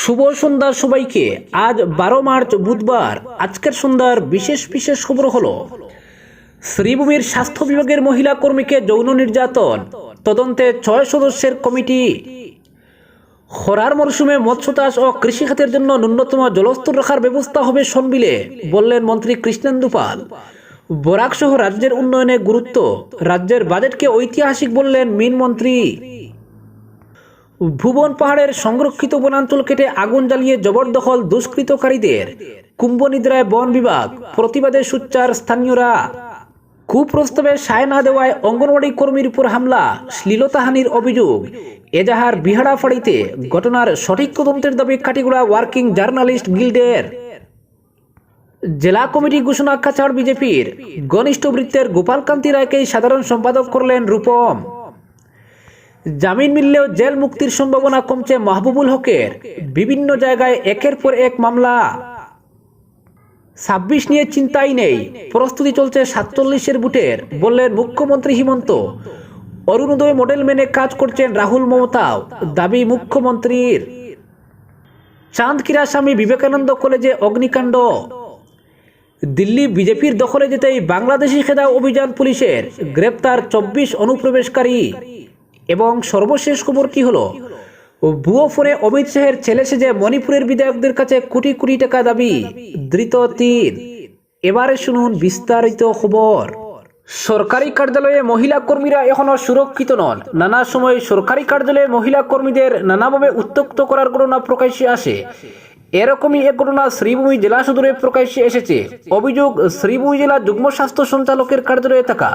শুভ সন্ধ্যা সবাইকে আজ বারো মার্চ বুধবার। আজকের সন্ধ্যার বিশেষ বিশেষ খবর হলো, শ্রীভূমির স্বাস্থ্য বিভাগের মহিলা কর্মীকে যৌন নির্যাতন। তদন্তে ছয় সদস্যের কমিটি। খরার মরশুমে মৎস্য চাষ ও কৃষিখাতের জন্য ন্যূনতম জলস্তর রাখার ব্যবস্থা হবে সনবিলে বললেন মন্ত্রী কৃষ্ণেন্দু পাল। বরাক সহ রাজ্যের উন্নয়নে গুরুত্ব, রাজ্যের বাজেটকে ঐতিহাসিক বললেন মিন মন্ত্রী। ভুবন পাহাড়ের সংরক্ষিত বনাঞ্চল কেটে আগুন জ্বালিয়ে জবরদখল দুষ্কৃতকারীদের। কুম্ভনিদ্রায় বন বিভাগ প্রতিবাদে সুচ্চার স্থানীয়রা। কুপ্রস্তাবে সায় না দেওয়ায় অঙ্গনওয়াড়ি কর্মীর উপর হামলা, শ্লীলতাহানির অভিযোগ। এজাহার বিহাড়াফাড়িতে ঘটনার সঠিক তদন্তের দাবি কাটিগুড়া ওয়ার্কিং জার্নালিস্ট গিল্ডের। জেলা কমিটি ঘোষণা কাছাড় বিজেপির। ঘনিষ্ঠ বৃত্তের গোপালকান্তি রায়কেই সাধারণ সম্পাদক করলেন রূপম। জামিন মিললেও জেল মুক্তির সম্ভাবনা কমছে মাহবুবুল হকের। বিভিন্ন জায়গায় একের পর এক মামলা। ছাব্বিশ নিয়ে চিন্তাই নেই। প্রস্তুতি চলছে সাতচল্লিশের বুটের, বললেন মুখ্যমন্ত্রী হিমন্ত। অরুণোদয় মডেল মেনে কাজ করছেন রাহুল মমতাও, দাবি মুখ্যমন্ত্রীর। চাঁদকিরা স্বামী বিবেকানন্দ কলেজে অগ্নিকাণ্ড। দিল্লি বিজেপির দখলে যেতেই বাংলাদেশি খেদা অভিযান পুলিশের, গ্রেপ্তার চব্বিশ অনুপ্রবেশকারী। এবং সর্বশেষ খবর কি হলো? ভুয়ো ফোনে অমিত শাহের ছেলে সেজে মণিপুরের বিধায়কদের কাছে কোটি কোটি টাকা দাবি। ধৃত তিন। এবারে শুনুন বিস্তারিত খবর। সরকারি কার্যালয়ে মহিলা কর্মীরা এখনও সুরক্ষিত নন। নানা সময় সরকারি কার্যালয়ে মহিলা কর্মীদের নানাভাবে উত্তক্ত করার ঘটনা প্রকাশ্যে আসে। এরকমই এক ঘটনা শ্রীভূমি জেলা সদরে প্রকাশ্যে এসেছে। অভিযোগ, শ্রীভূমি জেলা যুগ্ম স্বাস্থ্য সঞ্চালকের কার্যালয়ে থাকা।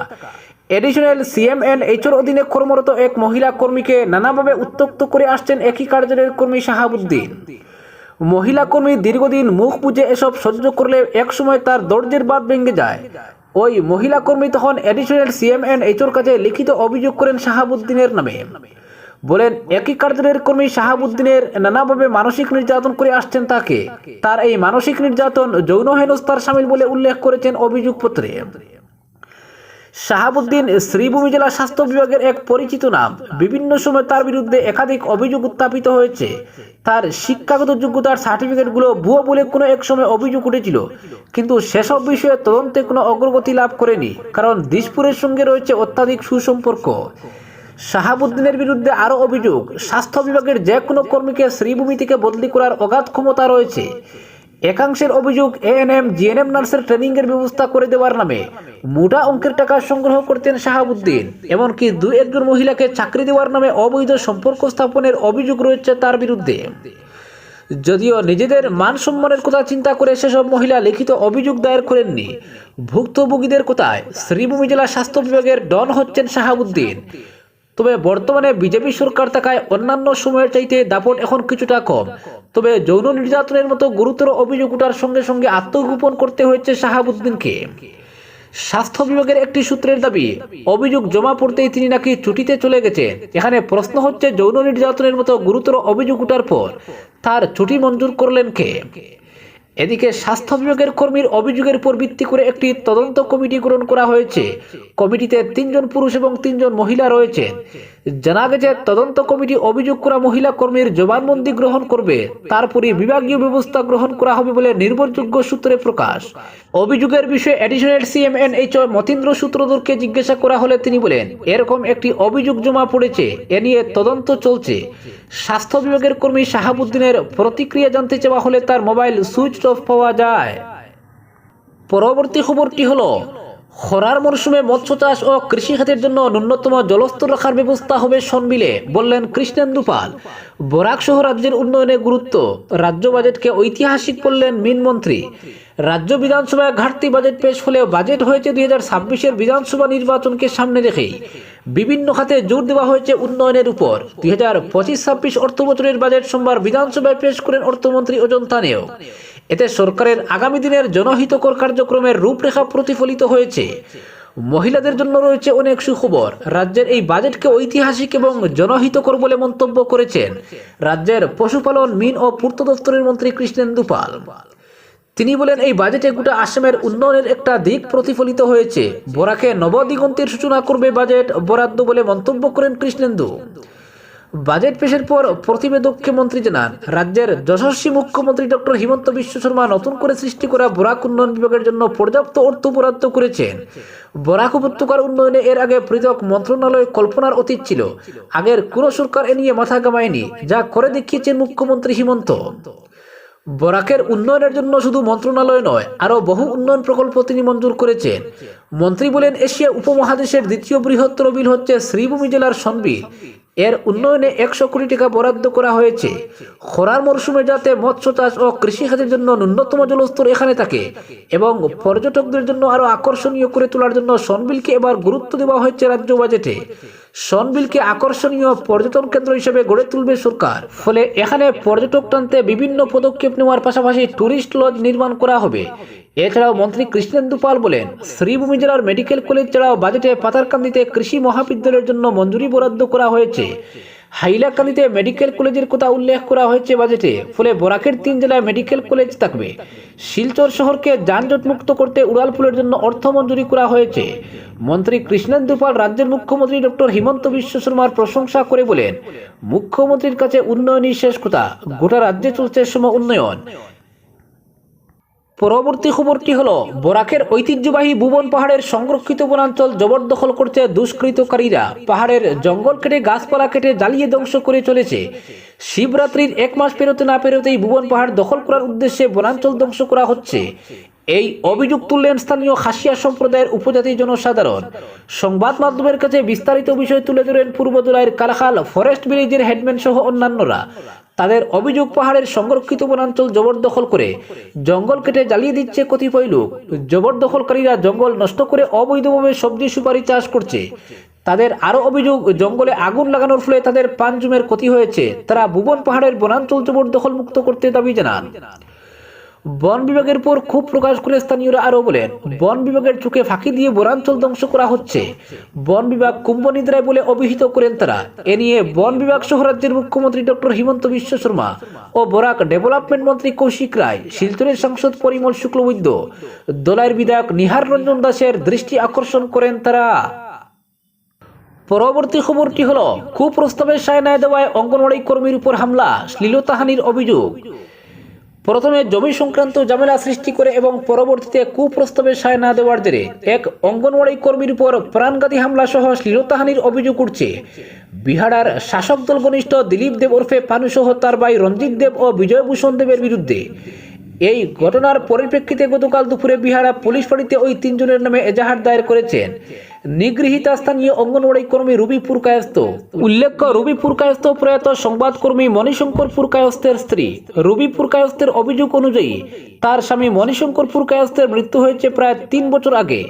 এডিশনাল সিএমএন এইচর অধীনে কর্মরত এক মহিলা কর্মীকে নানাভাবে উত্তক্ত করে আসছেন একই কার্যালয়ের কর্মী শাহাবুদ্দিন। মহিলা কর্মী দীর্ঘদিন মুখ বুঝে এসব সহ্য করলে একসময় তার দরজের বাদ ভেঙে যায়। ওই মহিলা কর্মী তখন এডিশনাল সিএমএন এইচর কাছে লিখিত অভিযোগ করেন শাহাবুদ্দিনের নামে। বলেন, একই কার্যালয়ের কর্মী শাহাবুদ্দিনের নানাভাবে মানসিক নির্যাতন করে আসছেন তাকে। তার এই মানসিক নির্যাতন যৌন হেনস্থার সামিল বলে উল্লেখ করেছেন অভিযোগপত্রে। শাহাবুদ্দিন শ্রীভূমি জেলা স্বাস্থ্য বিভাগের এক পরিচিত নাম। বিভিন্ন সময় তার বিরুদ্ধে একাধিক অভিযোগ উত্থাপিত হয়েছে। তার শিক্ষাগত যোগ্যতার সার্টিফিকেটগুলো ভুয়ো বলে কোনো এক সময় অভিযোগ উঠেছিল। কিন্তু সেসব বিষয়ে তদন্তে কোনো অগ্রগতি লাভ করেনি, কারণ দিশপুরের সঙ্গে রয়েছে অত্যাধিক সুসম্পর্ক। শাহাবুদ্দিনের বিরুদ্ধে আরও অভিযোগ, স্বাস্থ্য বিভাগের যে কোনো কর্মীকে শ্রীভূমি থেকে বদলি করার অগাধ ক্ষমতা রয়েছে। একাংশের অভিযোগ এএনএম জিএনএম নার্সের ট্রেনিং এর ব্যবস্থা করে দেওয়ার নামে। মোটা অঙ্কের টাকা সংগ্রহ করতেন শাহাবুদ্দিন, এমনকি দু একজন মহিলাকে চাকরি দেওয়ার নামে অবৈধ সম্পর্ক স্থাপনের অভিযোগ রয়েছে তার বিরুদ্ধে। যদিও নিজেদের মান সম্মানের কথা চিন্তা করে সেসব মহিলা লিখিত অভিযোগ দায়ের করেননি, ভুক্তভোগীদের কোথায়? শ্রীভূমি জেলা স্বাস্থ্য বিভাগের ডন হচ্ছেন শাহাবুদ্দিন। তবে বর্তমানে বিজেপি সরকার থাকায় অন্যান্য সময়ের চাইতে দাপট এখন কিছুটা কম। তবে যৌন নির্যাতনের মতো গুরুতর অভিযোগ ওঠার সঙ্গে সঙ্গে আত্মগোপন করতে হয়েছে শাহাবুদ্দিনকে। স্বাস্থ্য বিভাগের একটি সূত্রের দাবি, অভিযোগ জমা পড়তেই তিনি নাকি ছুটিতে চলে গেছেন। এখানে প্রশ্ন হচ্ছে, যৌন নির্যাতনের মতো গুরুতর অভিযোগ ওঠার পর তার ছুটি মঞ্জুর করলেন কে? এদিকে স্বাস্থ্য বিভাগের কর্মীর অভিযোগের উপর ভিত্তি করে একটি তদন্ত কমিটি গঠন করা হয়েছে। কমিটিতে তিনজন পুরুষ এবং তিনজন মহিলা রয়েছেন। জানা গেছে, তদন্ত কমিটি অভিযোগ করা মহিলা কর্মীর জবানবন্দি গ্রহণ করবে। তারপরে বিভাগীয় ব্যবস্থা গ্রহণ করা হবে বলে নির্ভরযোগ্য সূত্রে প্রকাশ। অভিযোগের বিষয়ে অ্যাডিশনাল সিএমএন এইচ মতীন্দ্র সূত্রধরকে জিজ্ঞাসা করা হলে তিনি বলেন, এরকম একটি অভিযোগ জমা পড়েছে, এ নিয়ে তদন্ত চলছে। স্বাস্থ্য বিভাগের কর্মী শাহাবুদ্দিনের প্রতিক্রিয়া জানতে চাওয়া হলে তার মোবাইল সুইচ অফ পাওয়া যায়। পরবর্তী খবরটি হলো খরার মরশুমে মৎস্য চাষ ও কৃষি খাতের জন্য ন্যূনতম জলস্তর রাখার ব্যবস্থা হবে সনবিলে, বললেন কৃষ্ণেন্দু পাল বরাক সহ রাজ্যের উন্নয়নে গুরুত্ব, রাজ্য বাজেটকে ঐতিহাসিক বললেন মিনমন্ত্রী রাজ্য বিধানসভায় ঘাটতি বাজেট পেশ হলেও বাজেট হয়েছে দুই হাজার ছাব্বিশের বিধানসভা নির্বাচনকে সামনে রেখেই। বিভিন্ন খাতে জোর দেওয়া হয়েছে উন্নয়নের উপর। দুই হাজার পঁচিশ ছাব্বিশ অর্থবছরের বাজেট সোমবার বিধানসভায় পেশ করেন অর্থমন্ত্রী অজন্তা নেও এতে সরকারের আগামী দিনের জনহিতকর কার্যক্রমের রূপরেখা প্রতিফলিত হয়েছে। মহিলাদের জন্য রয়েছে অনেক সুখবর। রাজ্যের এই বাজেটকে ঐতিহাসিক এবং জনহিতকর বলে মন্তব্য করেছেন রাজ্যের পশুপালন, মিন ও পূর্ত দপ্তরের মন্ত্রী কৃষ্ণেন্দু পাল। তিনি বলেন, এই বাজেটে গোটা আসামের উন্নয়নের একটা দিক প্রতিফলিত হয়েছে। বরাকে নবদিগন্তের সূচনা করবে বাজেট বরাদ্দ বলে মন্তব্য করেন কৃষ্ণেন্দু। বাজেট পেশের পর প্রতিবেদককে মন্ত্রী জানান, রাজ্যের যশস্বী মুখ্যমন্ত্রী ডক্টর হিমন্ত বিশ্ব শর্মা নতুন করে সৃষ্টি করা বরাক উন্নয়ন বিভাগের জন্য পর্যাপ্ত অর্থ বরাদ্দ করেছেন। বরাক উপত্যকার উন্নয়নে এর আগে পৃথক মন্ত্রণালয় কল্পনার অতীত ছিল। আগের কোনো সরকার এ নিয়ে মাথা কামায়নি যা করে দেখিয়েছেন মুখ্যমন্ত্রী হিমন্ত। বরাকের উন্নয়নের জন্য শুধু মন্ত্রণালয় নয়, আরও বহু উন্নয়ন প্রকল্প তিনি মঞ্জুর করেছেন। মন্ত্রী বলেন, এশিয়া উপমহাদেশের দ্বিতীয় বৃহত্তর বিল হচ্ছে শ্রীভূমি জেলার সনবিল এর উন্নয়নে একশো কোটি টাকা বরাদ্দ করা হয়েছে। খরার মরশুমে যাতে মৎস্য চাষ ও কৃষিখাতের জন্য ন্যূনতম জলস্তর এখানে থাকে এবং পর্যটকদের জন্য আরও আকর্ষণীয় করে তোলার জন্য সনবিলকে এবার গুরুত্ব দেওয়া হয়েছে রাজ্য বাজেটে। সনবিলকে আকর্ষণীয় পর্যটন কেন্দ্র হিসেবে গড়ে তুলবে সরকার। ফলে এখানে পর্যটক টানতে বিভিন্ন পদক্ষেপ নেওয়ার পাশাপাশি ট্যুরিস্ট লজ নির্মাণ করা হবে। এছাড়াও মন্ত্রী কৃষ্ণেন্দু পাল বলেন, শ্রীভূমি জেলার মেডিকেল কলেজ ছাড়াও বাজেটে পাতারকান্দিতে কৃষি মহাবিদ্যালয়ের জন্য মঞ্জুরি বরাদ্দ করা হয়েছে। হাইলাকান্দিতে মেডিকেল কলেজের কথা উল্লেখ করা হয়েছে বাজেটে। ফলে বরাকের তিন জেলায় মেডিকেল কলেজ থাকবে। শিলচর শহরকে যানজট মুক্ত করতে উড়ালপুলের জন্য অর্থ মঞ্জুরি করা হয়েছে। মন্ত্রী কৃষ্ণেন্দু পাল রাজ্যের মুখ্যমন্ত্রী ডক্টর হিমন্ত বিশ্ব শর্মার প্রশংসা করে বলেন, মুখ্যমন্ত্রীর কাছে উন্নয়নই শেষ কথা। গোটা রাজ্যে চলছে সম উন্নয়ন। পরবর্তী খবরটি হলো, বরাকের ঐতিহ্যবাহী ভুবন পাহাড়ের সংরক্ষিত বনাঞ্চল জবরদখল করছে দুষ্কৃতকারীরা। পাহাড়ের জঙ্গল কেটে গাছপালা কেটে জ্বালিয়ে ধ্বংস করে চলেছে। শিবরাত্রির এক মাস পেরোতে না পেরোতেই ভুবন পাহাড় দখল করার উদ্দেশ্যে বনাঞ্চল ধ্বংস করা হচ্ছে। এই অভিযোগ তুললেন স্থানীয় খাসিয়া সম্প্রদায়ের উপজাতি জনসাধারণ। সংবাদ মাধ্যমের কাছে বিস্তারিত বিষয় তুলে ধরেন পূর্ব দোলাইয়ের কালাখাল ফরেস্ট ভিলেজের হেডম্যান সহ অন্যান্যরা। তাদের অভিযোগ পাহাড়ের সংরক্ষিত বনাঞ্চল জবরদখল করে জঙ্গল কেটে জ্বালিয়ে দিচ্ছে কতিপয় লোক। জবরদখলকারীরা জঙ্গল নষ্ট করে অবৈধভাবে সবজি সুপারি চাষ করছে। তাদের আরও অভিযোগ, জঙ্গলে আগুন লাগানোর ফলে তাদের পান জমের ক্ষতি হয়েছে। তারা ভুবন পাহাড়ের বনাঞ্চল জবরদখল মুক্ত করতে দাবি জানান। বন বিভাগের পর খুব প্রকাশ করে স্থানীয়রা আরও বলেন, বন বিভাগের চোখে ফাঁকি দিয়ে বনাঞ্চল ধ্বংস করা হচ্ছে। বন বিভাগ কুম্ভনিদ্রায় বলে অভিহিত করেন তারা। এ নিয়ে বন বিভাগ সহ রাজ্যের মুখ্যমন্ত্রী ডক্টর হিমন্ত বিশ্ব শর্মা ও বরাক ডেভেলপমেন্ট মন্ত্রী কৌশিক রায়, শিলচরের সাংসদ পরিমল শুক্লবৈদ্য দোলাইয়ের বিধায়ক নিহার রঞ্জন দাসের দৃষ্টি আকর্ষণ করেন তারা। পরবর্তী খবরটি হলো কুপ্রস্তাবের সায়নায় দেওয়ায় অঙ্গনওয়াড়ি কর্মীর উপর হামলা, শ্লীলতাহানির অভিযোগ। প্রথমে জমি সংক্রান্ত ঝামেলা সৃষ্টি করে এবং পরবর্তীতে কুপ্রস্তাবে সায় না দেওয়ার জেরে এক অঙ্গনওয়াড়ি কর্মীর উপর প্রাণঘাতী হামলা সহ শ্লীলতাহানির অভিযোগ উঠছে। বিহারার শাসক দল ঘনিষ্ঠ দিলীপ দেব ওরফে পানু সহ তার ভাই রঞ্জিত দেব ও বিজয়ভূষণ দেবের বিরুদ্ধে। এই ঘটনার পরিপ্রেক্ষিতে গতকাল দুপুরে বিহারা পুলিশ ফাঁড়িতে ওই তিনজনের নামে এজাহার দায়ের করেছেন। নিগৃহীতা স্থানীয় অঙ্গনওয়াড়ি কর্মী রুবি পুরকায়স্ত উল্লেখ্য, রুবি পুরকায়স্ত প্রয়াত সংবাদকর্মী মণিশঙ্কর পুরকায়স্তের স্ত্রী। রুবি পুরকায়স্তের অভিযোগ অনুযায়ী, তার স্বামী মণিশঙ্কর পুরকায়স্তের মৃত্যু হয়েছে প্রায় তিন বছর আগে।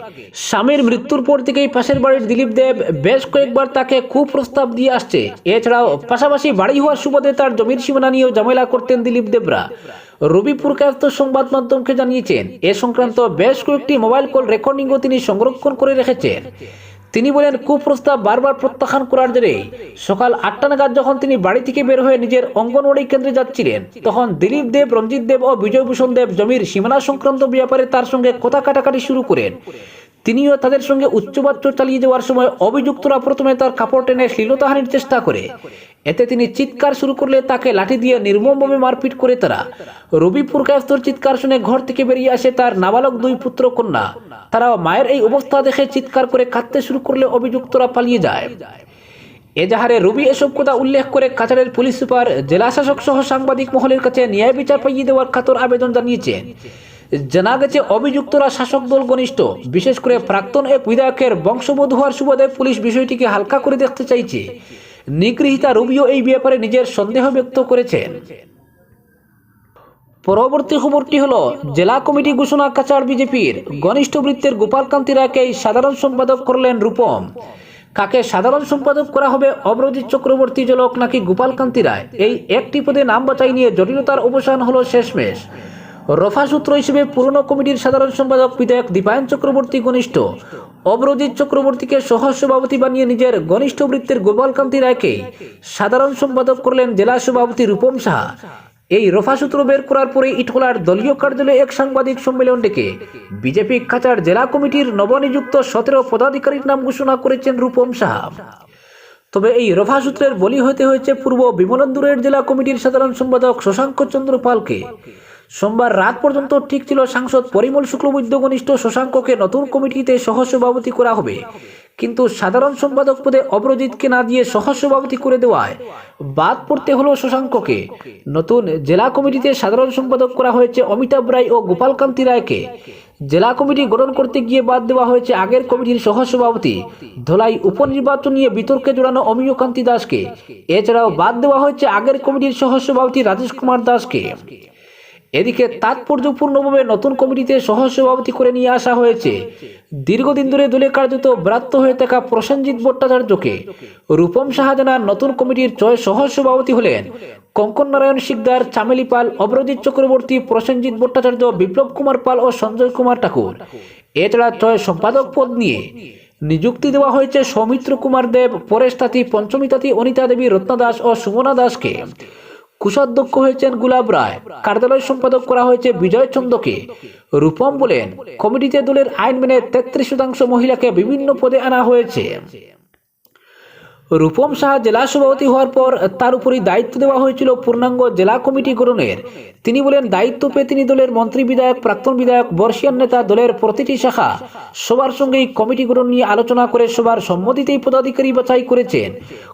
স্বামীর মৃত্যুর পর থেকেই পাশের বাড়ির দিলীপ দেব বেশ কয়েকবার তাকে খুব প্রস্তাব দিয়ে আসছে। এছাড়াও পাশাপাশি বাড়ি হওয়ার সুবাদে তার জমির সীমানা নিয়েও ঝামেলা করতেন দিলীপ দেবরা। রবিপুর কায়স্ত সংবাদ মাধ্যমকে জানিয়েছেন, এ সংক্রান্ত বেশ কয়েকটি মোবাইল কল রেকর্ডিংও তিনি সংরক্ষণ করে রেখেছেন। তিনি বলেন, কুপ্রস্তাব বারবার প্রত্যাখ্যান করার জেরে সকাল আটটা নাগাদ যখন তিনি বাড়ি থেকে বের হয়ে নিজের অঙ্গনওয়াড়ি কেন্দ্রে যাচ্ছিলেন, তখন দিলীপ দেব, রঞ্জিত দেব ও বিজয়ভূষণ দেব জমির সীমানা সংক্রান্ত ব্যাপারে তার সঙ্গে কথা কাটাকাটি শুরু করেন। তিনিও তাদের সঙ্গে উচ্চবাচ্য চালিয়ে যাওয়ার সময় অভিযুক্তরা প্রথমে তার কাপড় টেনে শ্লীলতাহানির চেষ্টা করে। এতে তিনি চিৎকার শুরু করলে তাকে লাঠি দিয়ে নির্মমভাবে মারপিট করে তারা। রবিপুর কায়স্তর চিৎকার শুনে ঘর থেকে বেরিয়ে আসে তার নাবালক দুই পুত্র কন্যা। তারা মায়ের এই অবস্থা দেখে চিৎকার করে কাঁদতে শুরু করলে অভিযুক্তরা পালিয়ে যায়। এজাহারে রবি এসব কথা উল্লেখ করে কাছাড়ের পুলিশ সুপার জেলা শাসক সহ সাংবাদিক মহলের কাছে ন্যায় বিচার পাইয়ে দেওয়ার খাতর আবেদন জানিয়েছেন জানা গেছে, অভিযুক্তরা শাসক দল ঘনিষ্ঠ। বিশেষ করে প্রাক্তন এক বিধায়কের বংশবোধ হওয়ার সুবাদে পুলিশ বিষয়টিকে হালকা করে দেখতে চাইছে। নিগৃহীতা রুবিও এই ব্যাপারে নিজের সন্দেহ ব্যক্ত করেছেন। পরবর্তী খবরটি হল, জেলা কমিটি ঘোষণা কাছাড় বিজেপির ঘনিষ্ঠ বৃত্তের গোপালকান্তি রায়কে সাধারণ সম্পাদক করলেন রূপম। কাকে সাধারণ সম্পাদক করা হবে অব্রজিৎ চক্রবর্তী জলক নাকি গোপালকান্তি রায়? এই একটি পদে নাম বাছাই নিয়ে জটিলতার অবসান হলো শেষমেশ। রফা সূত্র হিসেবে পুরনো কমিটির সাধারণ সম্পাদক বিধায়ক দীপায়ন চক্রবর্তী ঘনিষ্ঠ। অব্রজিৎ চক্রবর্তীকে সহ সভাপতি বানিয়ে নিজের ঘনিষ্ঠ বৃত্তের গোপালকান্তি রায়কে সাধারণ সম্পাদক করলেন জেলা সভাপতি রূপম সাহা। এই রফা সূত্র বের করার পরে ইটখোলার দলীয় কার্যালয়ে এক সাংবাদিক সম্মেলন ডেকে বিজেপি কাচার জেলা কমিটির নবনিযুক্ত সতেরো পদাধিকারীর নাম ঘোষণা করেছেন রূপম সাহা। তবে এই রফা সূত্রের বলি হতে হয়েছে পূর্ব বিমলেন্দুরের জেলা কমিটির সাধারণ সম্পাদক শশাঙ্ক চন্দ্র পালকে। সোমবার রাত পর্যন্ত ঠিক ছিল সাংসদ পরিমল শুক্লবৈদ্য ঘনিষ্ঠ শশাঙ্ককে নতুন কমিটিতে সহসভাপতি করা হবে। কিন্তু সাধারণ সম্পাদক পদে অপরাজিৎকে না দিয়ে সহসভাপতি করে দেওয়ায় বাদ পড়তে হলো শশাঙ্ককে। নতুন জেলা কমিটিতে সাধারণ সম্পাদক করা হয়েছে অমিতাভ রায় ও গোপালকান্তি রায়কে। জেলা কমিটি গঠন করতে গিয়ে বাদ দেওয়া হয়েছে আগের কমিটির সহসভাপতি। ধলাই উপনির্বাচন নিয়ে বিতর্কে জড়ানো অমিয়কান্তি দাসকে। এছাড়াও বাদ দেওয়া হয়েছে আগের কমিটির সহসভাপতি রাজেশ কুমার দাসকে। এদিকে তাৎপর্যপূর্ণভাবে নতুন কমিটিতে সহসভাপতি করে নিয়ে আসা হয়েছে। দীর্ঘদিন ধরে দলে কার্যত ব্রাত্য হয়ে থাকা প্রসেনজিৎ ভট্টাচার্যকে রূপম শাহজাহান নতুন কমিটির চয় সহসভাপতি হলেন কঙ্কন নারায়ণ শিকদার, চামেলি পাল অপরাজিৎ চক্রবর্তী প্রসেনজিৎ ভট্টাচার্য, বিপ্লব কুমার পাল ও সঞ্জয় কুমার ঠাকুর। এছাড়া চয় সম্পাদক পদ নিয়ে নিযুক্তি দেওয়া হয়েছে সৌমিত্র কুমার দেব, পরেশ তাঁতি, পঞ্চমী তাঁতি, অনিতা দেবী, রত্না দাস ও সুমনা দাসকে। কোষাধ্যক্ষ হয়েছেন গুলাব রায়। কার্যালয় সম্পাদক করা হয়েছে বিজয় চন্দ্রকে। রূপম বলেন, কমিটিতে দলের আইন মেনে তেত্রিশ শতাংশ মহিলাকে বিভিন্ন পদে আনা হয়েছে। রূপম শাহ জেলা সভাপতি হওয়ার পর তার উপরই দায়িত্ব দেওয়া হয়েছিল পূর্ণাঙ্গ জেলা কমিটি গঠনের। তিনি বলেন, দায়িত্ব পেয়ে তিনি দলের মন্ত্রী বিধায়ক, প্রাক্তন বিধায়ক, বর্ষিয়ান নেতা, দলের প্রতিটি শাখা সবার সঙ্গেই কমিটি গঠন নিয়ে আলোচনা করে সবার সম্মতিতেই পদাধিকারী বাছাই করেছেন।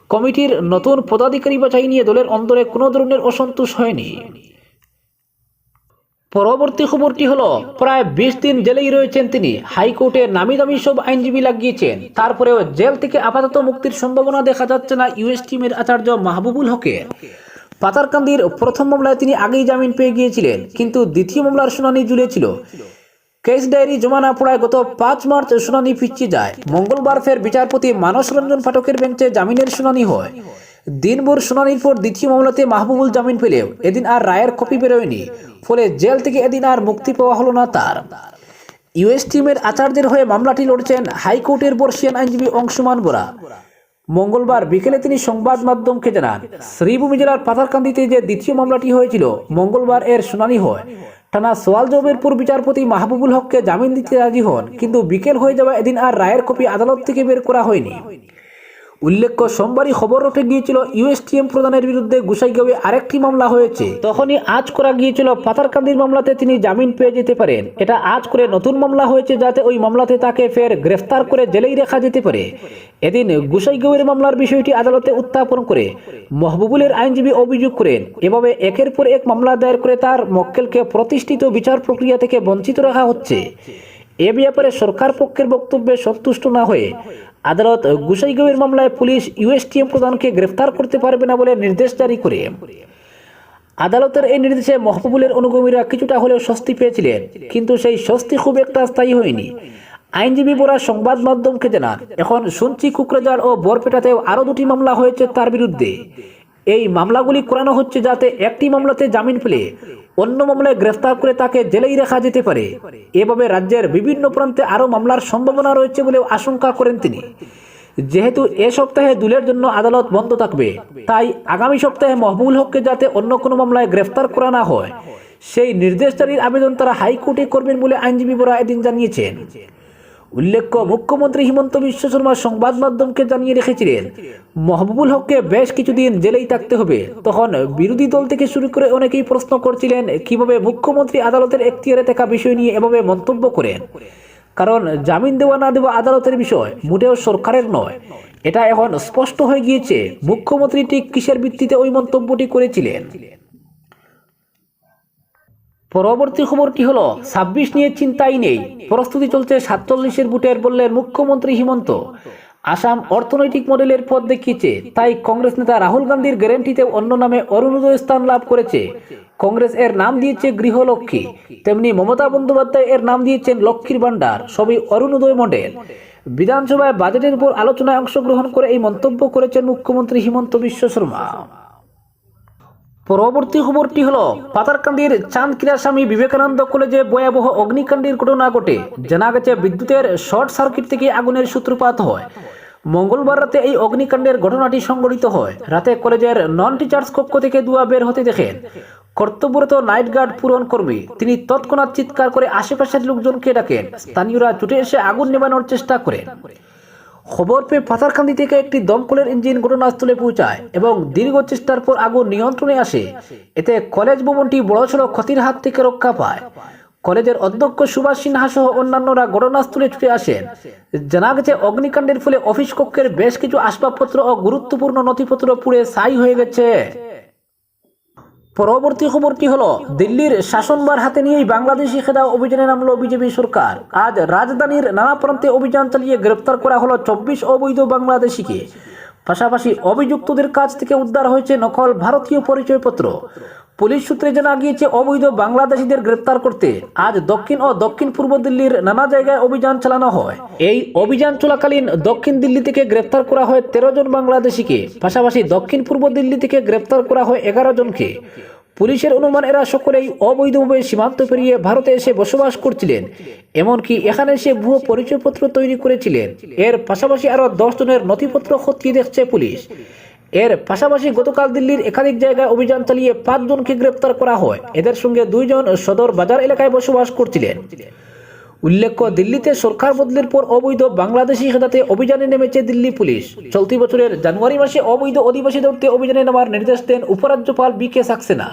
কমিটির নতুন পদাধিকারী বাছাই নিয়ে দলের অন্তরে কোনো ধরনের অসন্তোষ হয়নি। পরবর্তী খবরটি হলো, প্রায় বিশ দিন জেলেই রয়েছেন তিনি। হাইকোর্টে নামি দামি সব আইনজীবী লাগিয়েছেন। তারপরেও জেল থেকে আপাতত মুক্তির সম্ভাবনা দেখা যাচ্ছে না ইউএস টিমের আচার্য মাহবুবুল হকের। পাতারকান্দির প্রথম মামলায় তিনি আগেই জামিন পেয়ে গিয়েছিলেন, কিন্তু দ্বিতীয় মামলার শুনানি ঝুলেছিল। কেস ডায়েরি জমা না পড়ায় গত পাঁচ মার্চ শুনানি পিছিয়ে যায়। মঙ্গলবার ফের বিচারপতি মানস রঞ্জন পাঠকের বেঞ্চে জামিনের শুনানি হয়। দিনভর শুনানির পর দ্বিতীয় মামলাতে মাহবুবুল জামিন পেলেও এদিন আর রায়ের কপি বেরোয়নি, ফলে জেল থেকে এদিন আর মুক্তি পাওয়া হলো না তার। ইউএস টিমের আচার্যের হয়ে মামলাটি লড়ছেন হাইকোর্টের বর্ষিয়ান আইনজীবী অংশুমান বোরা। মঙ্গলবার বিকেলে তিনি সংবাদ মাধ্যমকে জানান, শ্রীভূমি জেলার পাথারকান্দিতে যে দ্বিতীয় মামলাটি হয়েছিল, মঙ্গলবার এর শুনানি হয়। টানা সোয়াল জবের পূর্ব বিচারপতি মাহবুবুল হককে জামিন দিতে রাজি হন, কিন্তু বিকেল হয়ে যাওয়া এদিন আর রায়ের কপি আদালত থেকে বের করা হয়নি। উল্লেখ্য, সোমবারই খবর উঠে গিয়েছিল ইউএসটিএম প্রধানের বিরুদ্ধে গুসাইগাঁওয়ে আরেকটি মামলা হয়েছে। তখনই আজ করা গিয়েছিল পাতারকান্দির মামলাতে তিনি জামিন পেয়ে যেতে পারেন। এটা আজ করে নতুন মামলা হয়েছে যাতে ওই মামলাতে তাকে ফের গ্রেফতার করে জেলেই রাখা যেতে পারে। এদিন গুসাইগাঁওয়ের মামলার বিষয়টি আদালতে উত্থাপন করে মহবুবুলের আইনজীবী অভিযোগ করেন। এভাবে একের পর এক মামলা দায়ের করে তার মক্কেলকে প্রতিষ্ঠিত বিচার প্রক্রিয়া থেকে বঞ্চিত রাখা হচ্ছে। এ ব্যাপারে সরকার পক্ষের বক্তব্যে সন্তুষ্ট না হয়ে আদালত গুসাইগাঁওয়ের মামলায় পুলিশ ইউএসটিএম প্রধানকে গ্রেফতার করতে পারবে না বলে নির্দেশ জারি করে। আদালতের এই নির্দেশে মহবুবুলের অনুগমীরা কিছুটা হলেও স্বস্তি পেয়েছিলেন, কিন্তু সেই স্বস্তি খুব একটা স্থায়ী হয়নি। আইনজীবী বোরা সংবাদ মাধ্যমকে জানান, এখন শুনছি কুকরাজার ও বরপেটাতেও আরও দুটি মামলা হয়েছে তার বিরুদ্ধে। এই মামলাগুলি করানো হচ্ছে যাতে একটি মামলাতে জামিন পেলে অন্য মামলায় গ্রেফতার করে তাকে জেলেই রাখা যেতে পারে। এভাবে রাজ্যের বিভিন্ন প্রান্তে আরও মামলার সম্ভাবনা রয়েছে বলেও আশঙ্কা করেন তিনি। যেহেতু এ সপ্তাহে দুলের জন্য আদালত বন্ধ থাকবে, তাই আগামী সপ্তাহে মহবুল হককে যাতে অন্য কোনো মামলায় গ্রেফতার করা না হয়, সেই নির্দেশ জারির আবেদন তারা হাইকোর্টে করবেন বলে আইনজীবীরা এদিন জানিয়েছেন। উল্লেখ্য, মুখ্যমন্ত্রী হিমন্ত বিশ্ব শর্মা সংবাদ মাধ্যমকে জানিয়ে রেখেছিলেন, মহবুবুল হককে বেশ কিছুদিন জেলেই থাকতে হবে। তখন বিরোধী দল থেকে শুরু করে অনেকেই প্রশ্ন করছিলেন, কীভাবে মুখ্যমন্ত্রী আদালতের এখতিয়ারে থাকা বিষয় নিয়ে এভাবে মন্তব্য করেন? কারণ জামিন দেওয়া না দেওয়া আদালতের বিষয় মোটেও সরকারের নয়। এটা এখন স্পষ্ট হয়ে গিয়েছে, মুখ্যমন্ত্রী ঠিক কিসের ভিত্তিতে ওই মন্তব্যটি করেছিলেন? পরবর্তী খবরটি হলো? ছাব্বিশ নিয়ে চিন্তাই নেই। প্রস্তুতি চলছে সাতচল্লিশের বুটের বললেন মুখ্যমন্ত্রী হিমন্ত। আসাম অর্থনৈতিক মডেলের পথ দেখিয়েছে। তাই কংগ্রেস নেতা রাহুল গান্ধীর গ্যারেন্টিতে অন্য নামে অরুণোদয় স্থান লাভ করেছে। কংগ্রেস এর নাম দিয়েছে গৃহলক্ষ্মী। তেমনি মমতা বন্দ্যোপাধ্যায় এর নাম দিয়েছেন লক্ষ্মীর ভাণ্ডার। সবই অরুণোদয় মডেল। বিধানসভায় বাজেটের উপর আলোচনায় অংশগ্রহণ করে এই মন্তব্য করেছেন মুখ্যমন্ত্রী হিমন্ত বিশ্ব শর্মা। পরবর্তী খবরটি হলো, পাতারকান্দির চাঁদ ক্রীড়াস্বামী বিবেকানন্দ কলেজে ভয়াবহ অগ্নিকাণ্ডের ঘটনা ঘটে। জানা গেছে, বিদ্যুতের শর্ট সার্কিট থেকে আগুনের সূত্রপাত হয়। মঙ্গলবার রাতে এই অগ্নিকাণ্ডের ঘটনাটি সংঘটিত হয়। রাতে কলেজের নন টিচার্স কক্ষ থেকে দুয়া বের হতে দেখেন, কর্তব্যরত নাইট গার্ড পূরণ কর্মী। তিনি তৎক্ষণাৎ চিৎকার করে আশেপাশের লোকজনকে ডাকেন। স্থানীয়রা ছুটে এসে আগুন নেবানোর চেষ্টা করেন। খবর পেয়ে পাথারকান্দি থেকে একটি দমকলের ইঞ্জিন ঘটনাস্থলে পৌঁছায় এবং দীর্ঘ চেষ্টার পর আগুন নিয়ন্ত্রণে আসে। এতে কলেজ ভবনটি বড়সড় ক্ষতির হাত থেকে রক্ষা পায়। কলেজের অধ্যক্ষ সুভাষ সিনহা সহ অন্যান্যরা ঘটনাস্থলে ছুটে আসেন। জানা গেছে, অগ্নিকাণ্ডের ফলে অফিস কক্ষের বেশ কিছু আসবাবপত্র ও গুরুত্বপূর্ণ নথিপত্র পুড়ে ছাই হয়ে গেছে। পরবর্তী খবরটি হলো, দিল্লির শাসনবার হাতে নিয়েই বাংলাদেশি খেদা অভিযানে নামলো বিজেপি সরকার। আজ রাজধানীর নানা প্রান্তে অভিযান চালিয়ে গ্রেপ্তার করা হলো চব্বিশ অবৈধ বাংলাদেশিকে। পাশাপাশি অভিযুক্তদের কাছ থেকে উদ্ধার হয়েছে নকল ভারতীয় পরিচয়পত্র। পুলিশ সূত্রে জানা গিয়েছে, অবৈধ বাংলাদেশিদের গ্রেপ্তার করতে আজ দক্ষিণ ও দক্ষিণ পূর্ব দিল্লির নানা জায়গায় অভিযান চালানো হয়। এই অভিযান চলাকালীন দক্ষিণ দিল্লি থেকে গ্রেপ্তার করা হয় তেরো জন বাংলাদেশিকে, পাশাপাশি দক্ষিণ পূর্ব দিল্লি থেকে গ্রেপ্তার করা হয় এগারো জনকে। পুলিশের অনুমান, এরা সকলেই অবৈধভাবে সীমান্ত পেরিয়ে ভারতে এসে বসবাস করছিলেন, এমনকি এখানে এসে ভুয়ো পরিচয়পত্র তৈরি করেছিলেন। এর পাশাপাশি আরও দশ জনের নথিপত্র খতিয়ে দেখছে পুলিশ। এর পাশাপাশি গতকাল দিল্লির একাধিক জায়গায় অভিযান চালিয়ে পাঁচজনকে গ্রেপ্তার করা হয়। এদের সঙ্গে দুইজন সদর বাজার এলাকায় বসবাস করছিলেন। উল্লেখ্য, দিল্লিতে সরকার বদলের পর অবৈধ বাংলাদেশি খেদাতে অভিযানে নেমেছে দিল্লি পুলিশ। চলতি বছরের জানুয়ারি মাসে অবৈধ অধিবাসী ধরতে অভিযানে নেওয়ার নির্দেশ দেন উপরাজ্যপাল বি কে সাক্সেনা।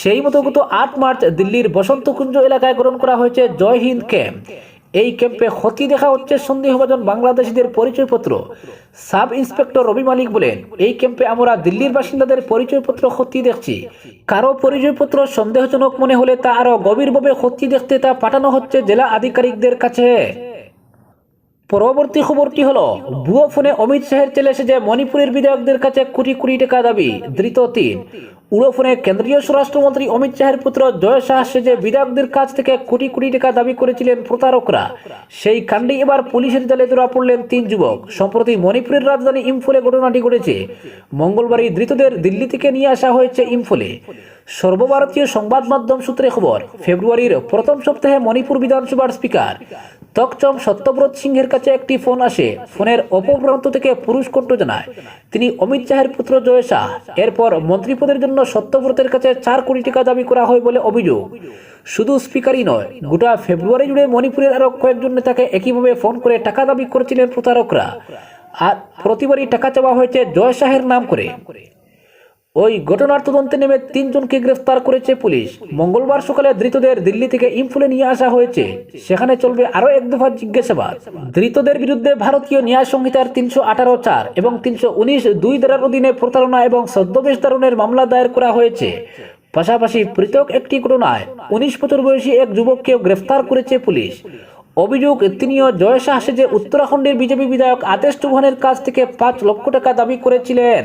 সেই মতো গত আট মার্চ দিল্লির বসন্তকুঞ্জ এলাকায় গ্রহণ করা হয়েছে জয় হিন্দ ক্যাম্প। এই ক্যাম্পে ক্ষতি দেখা হচ্ছে সন্দেহভাজন বাংলাদেশিদের পরিচয়পত্র। সাব ইন্সপেক্টর রবি মালিক বলেন, এই ক্যাম্পে আমরা দিল্লির বাসিন্দাদের পরিচয়পত্র ক্ষতি দেখছি। কারও পরিচয়পত্র সন্দেহজনক মনে হলে তা আরও গভীরভাবে ক্ষতি দেখতে তা পাঠানো হচ্ছে জেলা আধিকারিকদের কাছে। পরবর্তী খবরটি হলো, ভুয়ো ফোনে অমিত শাহের ছেলে এসেছে মণিপুরের বিধায়কদের কাছে কোটি কোটি টাকা দাবি, ধৃত তিন। উড়ো ফোনে কেন্দ্রীয় স্বরাষ্ট্রমন্ত্রী অমিত শাহের পুত্র জয় শাহ সেজে বিধায়কদের কাছ থেকে কোটি কোটি টাকা দাবি করেছিলেন প্রতারকরা। সেই কাণ্ডে এবার পুলিশের জালে ধরা পড়লেন তিন যুবক। সম্প্রতি মণিপুরের রাজধানী ইম্ফলে ঘটনাটি ঘটেছে। মঙ্গলবারই ধৃতদের দিল্লি থেকে নিয়ে আসা হয়েছে ইম্ফলে। সর্বভারতীয় সংবাদ মাধ্যম সূত্রে খবর, ফেব্রুয়ারির প্রথম সপ্তাহে মণিপুর বিধানসভার স্পিকার তকচম সত্যব্রত সিংহের কাছে একটি ফোন আসে। ফোনের অপর প্রান্ত থেকে পুরুষ কণ্ঠ জানায়, তিনি অমিত শাহের পুত্র জয় শাহ এরপর মন্ত্রীপদের জন্য সত্যব্রতের কাছে চার কোটি টাকা দাবি করা হয় বলে অভিযোগ। শুধু স্পিকারই নয়, গোটা ফেব্রুয়ারি জুড়ে মণিপুরের আরও কয়েকজন নেতাকে একইভাবে ফোন করে টাকা দাবি করেছিলেন প্রতারকরা। আর প্রতিবারই টাকা চাওয়া হয়েছে জয় শাহের নাম করে। ওই ঘটনার তদন্তে নেমে তিনজনকে গ্রেফতার করেছে পুলিশ। মঙ্গলবার সকালে ধৃতদের দিল্লি থেকে ইম্ফলে নিয়ে আসা হয়েছে। সেখানে চলবে আরও এক দফা জিজ্ঞাসাবাদ। ধৃতদের বিরুদ্ধে ভারতীয় ন্যায় সংহিতার তিনশো আঠারো চার এবং তিনশো উনিশ দুই ধারার অধীনে প্রতারণা এবং ছদ্মবেশ ধারণের মামলা দায়ের করা হয়েছে। পাশাপাশি পৃথক একটি ঘটনায় উনিশ বছর বয়সী এক যুবককেও গ্রেফতার করেছে পুলিশ। অভিযোগ, তিনিও জয় শাহ সেজে উত্তরাখণ্ডের বিজেপি বিধায়ক আদেশ চৌহানের কাছ থেকে পাঁচ লক্ষ টাকা দাবি করেছিলেন।